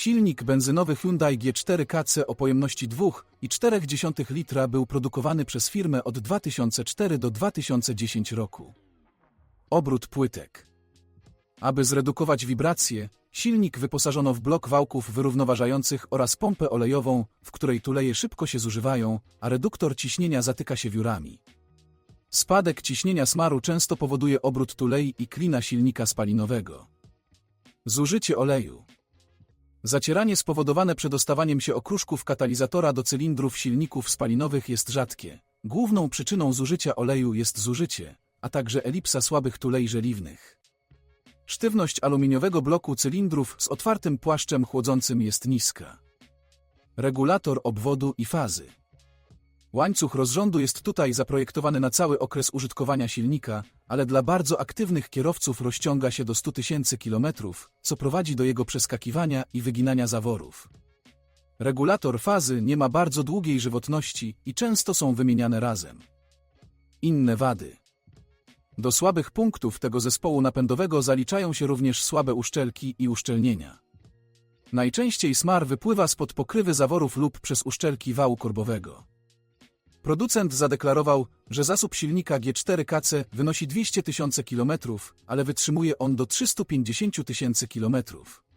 Silnik benzynowy Hyundai G4 KC o pojemności 2,4 litra był produkowany przez firmę od 2004 do 2010 roku. Obrót płytek. Aby zredukować wibracje, silnik wyposażono w blok wałków wyrównoważających oraz pompę olejową, w której tuleje szybko się zużywają, a reduktor ciśnienia zatyka się wiórami. Spadek ciśnienia smaru często powoduje obrót tulei i klina silnika spalinowego. Zużycie oleju. Zacieranie spowodowane przedostawaniem się okruszków katalizatora do cylindrów silników spalinowych jest rzadkie. Główną przyczyną zużycia oleju jest zużycie, a także elipsa słabych tulei żeliwnych. Sztywność aluminiowego bloku cylindrów z otwartym płaszczem chłodzącym jest niska. Regulator obwodu i fazy. Łańcuch rozrządu jest tutaj zaprojektowany na cały okres użytkowania silnika, ale dla bardzo aktywnych kierowców rozciąga się do 100 tysięcy kilometrów, co prowadzi do jego przeskakiwania i wyginania zaworów. Regulator fazy nie ma bardzo długiej żywotności i często są wymieniane razem. Inne wady. Do słabych punktów tego zespołu napędowego zaliczają się również słabe uszczelki i uszczelnienia. Najczęściej smar wypływa spod pokrywy zaworów lub przez uszczelki wału korbowego. Producent zadeklarował, że zasób silnika G4 KC wynosi 200 tysięcy kilometrów, ale wytrzymuje on do 350 tysięcy kilometrów.